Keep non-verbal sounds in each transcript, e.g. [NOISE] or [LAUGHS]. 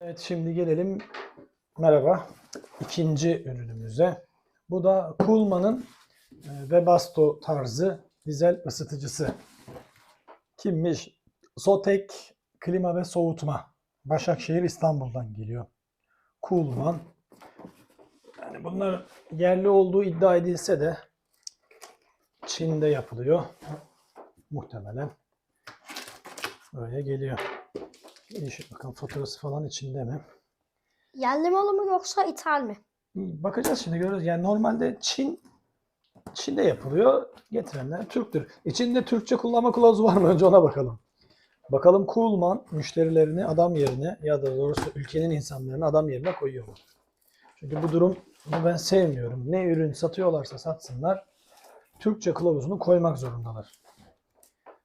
Evet şimdi gelelim merhaba ikinci ürünümüze. Bu da Kuhlman'ın e, Webasto tarzı dizel ısıtıcısı. Kimmiş? Sotek klima ve soğutma. Başakşehir İstanbul'dan geliyor. Kuhlman. Yani bunlar yerli olduğu iddia edilse de Çin'de yapılıyor. Muhtemelen öyle geliyor. Değişik bakalım faturası falan içinde mi? Yerli malı mı yoksa ithal mi? Bakacağız şimdi görürüz. Yani normalde Çin Çin'de yapılıyor. Getirenler Türktür. İçinde Türkçe kullanma kılavuzu var mı? Önce ona bakalım. Bakalım Kuhlman müşterilerini adam yerine ya da doğrusu ülkenin insanlarını adam yerine koyuyor mu? Çünkü bu durum bunu ben sevmiyorum. Ne ürün satıyorlarsa satsınlar Türkçe kılavuzunu koymak zorundalar.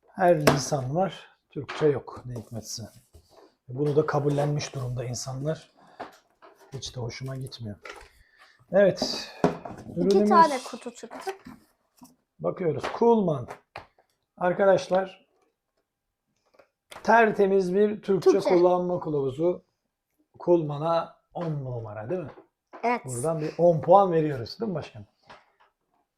Her insan var. Türkçe yok ne hikmetse. Bunu da kabullenmiş durumda insanlar. Hiç de hoşuma gitmiyor. Evet. İki ürünümüz- tane kutu çıktı. Bakıyoruz. Coolman. Arkadaşlar tertemiz bir Türkçe, Türkçe. kullanma kılavuzu. Coolman'a 10 numara değil mi? Evet. Buradan bir 10 puan veriyoruz değil mi başkanım?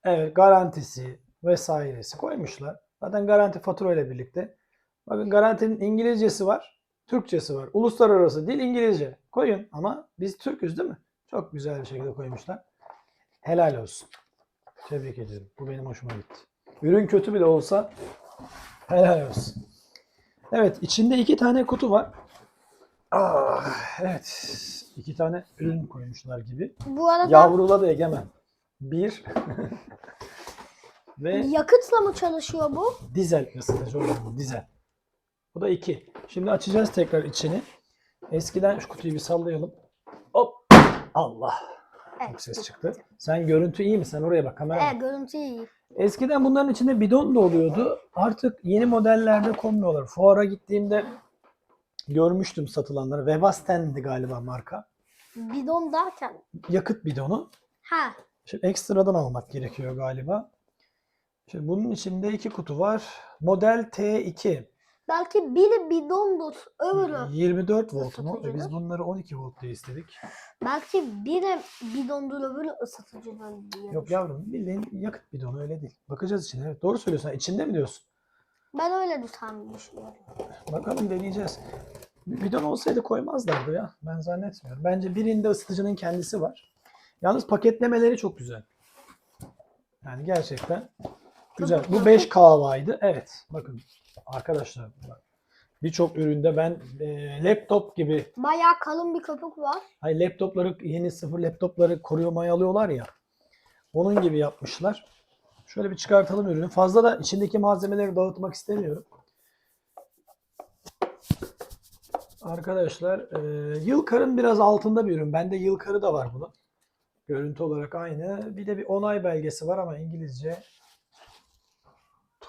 Evet garantisi vesairesi koymuşlar. Zaten garanti fatura ile birlikte. Bakın garantinin İngilizcesi var, Türkçesi var. Uluslararası dil İngilizce. Koyun ama biz Türküz değil mi? Çok güzel bir şekilde koymuşlar. Helal olsun. Tebrik ediyorum. Bu benim hoşuma gitti. Ürün kötü bile olsa helal olsun. Evet içinde iki tane kutu var. Ah, evet. iki tane ürün koymuşlar gibi. Bu arada Yavruladı Egemen. Bir. [LAUGHS] Ve yakıtla mı çalışıyor bu? dizel ısıtıcı olan dizel. Bu da iki. Şimdi açacağız tekrar içini. Eskiden şu kutuyu bir sallayalım. Hop. Allah. Çok ses çıktı. Sen görüntü iyi mi? Sen oraya bak kamera. Evet görüntü iyi. Eskiden bunların içinde bidon da oluyordu. Artık yeni modellerde konmuyorlar. Fuara gittiğimde görmüştüm satılanları. Webasten'di galiba marka. Bidon derken. Yakıt bidonu. Ha. Şimdi ekstradan almak gerekiyor galiba. Şimdi bunun içinde iki kutu var. Model T2. Belki biri bidondur, öbürü. 24 volt mu? E biz bunları 12 volt diye istedik. Belki biri bidondur, öbürü ısıtıcıdır diye. Yok yavrum bildiğin yakıt bidonu öyle değil. Bakacağız içine. Evet doğru söylüyorsun. İçinde mi diyorsun? Ben öyle tahmin düşünüyorum. Bakalım deneyeceğiz. Bir Bidon olsaydı koymazlardı ya. Ben zannetmiyorum. Bence birinde ısıtıcının kendisi var. Yalnız paketlemeleri çok güzel. Yani gerçekten güzel. Bu 5 kahvaydı. Evet. Bakın arkadaşlar birçok üründe ben e, laptop gibi Bayağı kalın bir köpük var. Hayır laptopları yeni sıfır laptopları korumaya alıyorlar ya. Onun gibi yapmışlar. Şöyle bir çıkartalım ürünü. Fazla da içindeki malzemeleri dağıtmak istemiyorum. Arkadaşlar e, Yılkar'ın biraz altında bir ürün. Bende Yılkar'ı da var bunun. Görüntü olarak aynı. Bir de bir onay belgesi var ama İngilizce.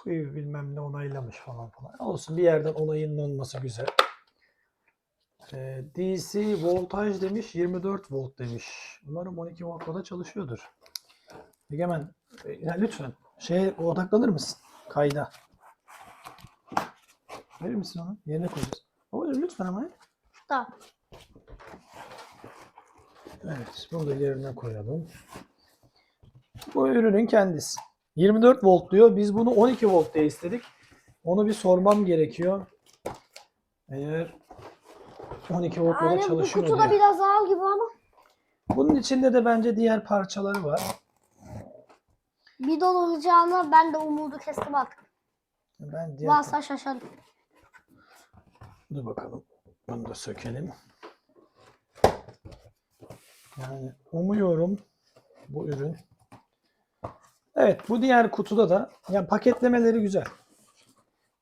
TÜV bilmem ne onaylamış falan falan. Olsun bir yerden onayının olması güzel. Ee, DC voltaj demiş 24 volt demiş. Umarım 12 voltla da çalışıyordur. Egemen e, lütfen şeye odaklanır mısın? Kayda. Verir misin onu? Yerine koyacağız. Babacığım lütfen ama. Tamam. Evet bunu da yerine koyalım. Bu ürünün kendisi. 24 volt diyor. Biz bunu 12 volt diye istedik. Onu bir sormam gerekiyor. Eğer 12 voltla da Aynen bu çalışıyor kutu diyor. da biraz ağır gibi ama Bunun içinde de bence diğer parçaları var. bidon olacağına ben de umudu kestim artık. Ben diğer Varsa şaşarım. Dur bakalım. Bunu da sökelim. Yani umuyorum bu ürün. Evet bu diğer kutuda da yani paketlemeleri güzel.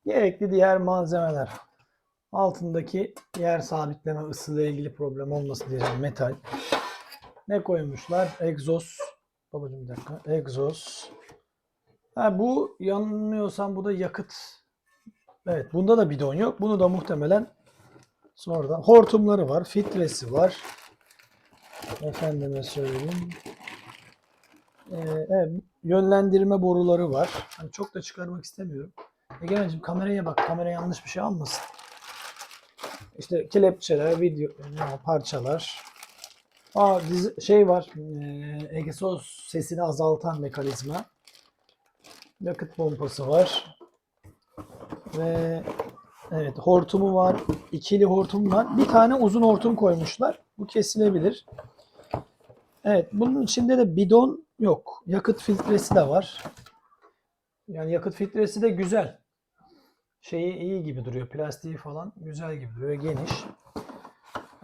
Gerekli diğer malzemeler. Altındaki yer sabitleme ısıyla ilgili problem olmasın diyeceğim metal. Ne koymuşlar? Egzoz. Babacım bir dakika. Egzoz. Ha, bu yanılmıyorsam bu da yakıt Evet bunda da bidon yok. Bunu da muhtemelen sonradan hortumları var. Filtresi var. Efendime söyleyeyim. Ee, evet, yönlendirme boruları var. Hani çok da çıkarmak istemiyorum. Egemen'cim kameraya bak. Kamera yanlış bir şey almasın. İşte kelepçeler, video parçalar. Aa, dizi- şey var. E, egzoz sesini azaltan mekanizma. Yakıt pompası var. Ve evet hortumu var. ikili hortum var. Bir tane uzun hortum koymuşlar. Bu kesilebilir. Evet, bunun içinde de bidon yok. Yakıt filtresi de var. Yani yakıt filtresi de güzel. Şeyi iyi gibi duruyor. Plastiği falan güzel gibi duruyor. Geniş.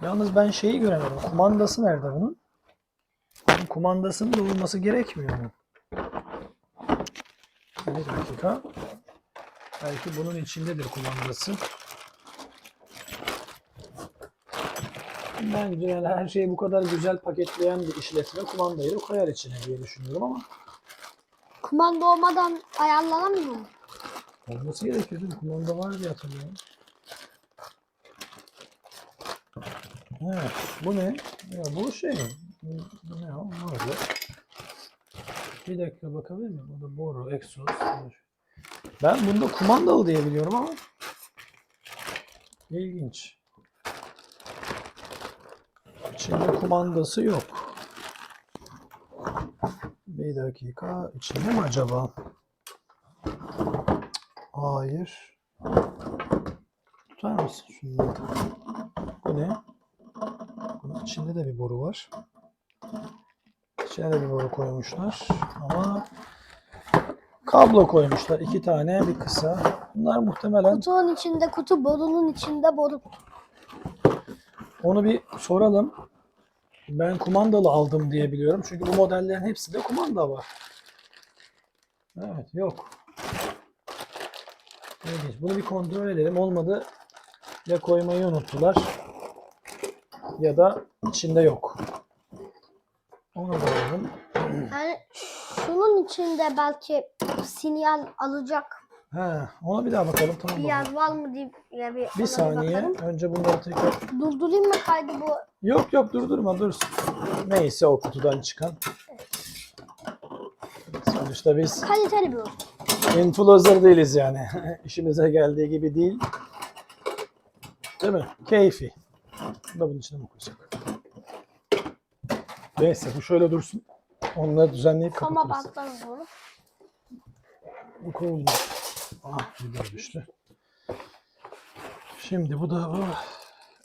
Yalnız ben şeyi göremedim. Kumandası nerede bunun? Kumandasının da olması gerekmiyor mu? Bir dakika. Belki bunun içindedir kumandası. Bence yani her şeyi bu kadar güzel paketleyen bir işletme kumandayı da koyar içine diye düşünüyorum ama Kumanda olmadan ayarlanamıyor mu? olması gerekiyor değil mi? Kumanda var diye hatırlıyorum. Evet, bu ne? Ya bu şey, bu ne o? Böyle. Bir dakika bakabilir miyim? Bu da boru, egzoz. Ben bunda kumandalı diye biliyorum ama ilginç. İçinde kumandası yok. Bir dakika. İçinde mi acaba? Hayır. Tutar mısın şunu? Bu ne? Bunun içinde de bir boru var. İçine de bir boru koymuşlar. Ama kablo koymuşlar. iki tane bir kısa. Bunlar muhtemelen Kutunun içinde kutu, borunun içinde boru. onu bir soralım. Ben kumandalı aldım diye biliyorum. Çünkü bu modellerin hepsinde kumanda var. Evet yok. İlginç. Bunu bir kontrol edelim. Olmadı ya koymayı unuttular ya da içinde yok. Onu bakalım. Yani şunun içinde belki sinyal alacak He, ona bir daha bakalım. Tamam. bir bakalım. yer var mı diye bir, bir, Bir saniye. Önce bunları tekrar Durdurayım mı kaydı bu? Yok yok durdurma dursun. Neyse o kutudan çıkan. Sonuçta biz Kaliteli bir oyun. influencer değiliz yani. [LAUGHS] İşimize geldiği gibi değil. Değil mi? Keyfi. Bu da bunun içine mi koyacak? Neyse bu şöyle dursun. Onları düzenleyip Ama kapatırız. bantlar. Bu koyuldu. Ah daha düştü. Şimdi bu da bu.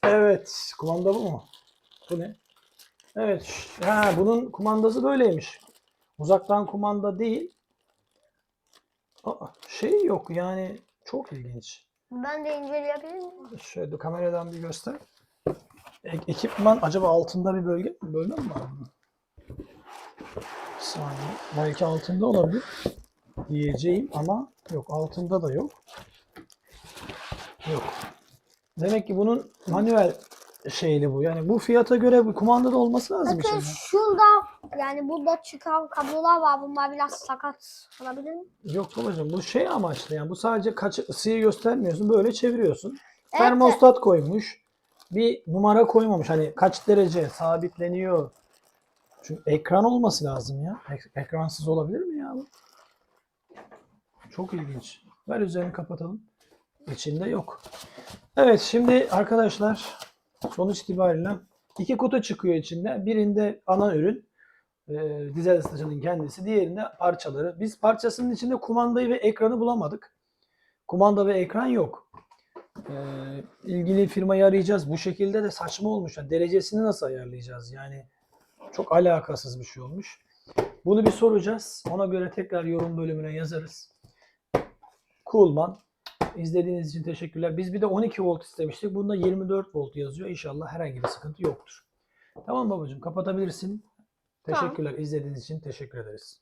Evet. Kumanda bu mu? Bu ne? Evet. Ha, bunun kumandası böyleymiş. Uzaktan kumanda değil. Aa, şey yok yani çok ilginç. Ben de inceleyebilir miyim? Şöyle kameradan bir göster. E- ekipman acaba altında bir bölge bölme mi var bunun? Bir saniye. Belki altında olabilir diyeceğim ama yok altında da yok. Yok. Demek ki bunun manuel şeyli bu. Yani bu fiyata göre bu kumandada olması lazım Bakın içinde. şurada yani burada çıkan kablolar var. Bunlar biraz sakat olabilir mi? Yok babacığım bu şey amaçlı yani bu sadece kaç ısıyı göstermiyorsun böyle çeviriyorsun. Evet. Termostat koymuş. Bir numara koymamış. Hani kaç derece sabitleniyor. Çünkü ekran olması lazım ya. Ek- ekransız olabilir mi ya bu? Çok ilginç. Ver üzerini kapatalım. İçinde yok. Evet şimdi arkadaşlar sonuç itibariyle iki kutu çıkıyor içinde. Birinde ana ürün e, dizel ısıtıcının kendisi. Diğerinde parçaları. Biz parçasının içinde kumandayı ve ekranı bulamadık. Kumanda ve ekran yok. E, ilgili firmayı arayacağız. Bu şekilde de saçma olmuş. Yani derecesini nasıl ayarlayacağız? Yani çok alakasız bir şey olmuş. Bunu bir soracağız. Ona göre tekrar yorum bölümüne yazarız. Coolman. İzlediğiniz için teşekkürler. Biz bir de 12 volt istemiştik. Bunda 24 volt yazıyor. İnşallah herhangi bir sıkıntı yoktur. Tamam babacığım kapatabilirsin. Tamam. Teşekkürler. İzlediğiniz için teşekkür ederiz.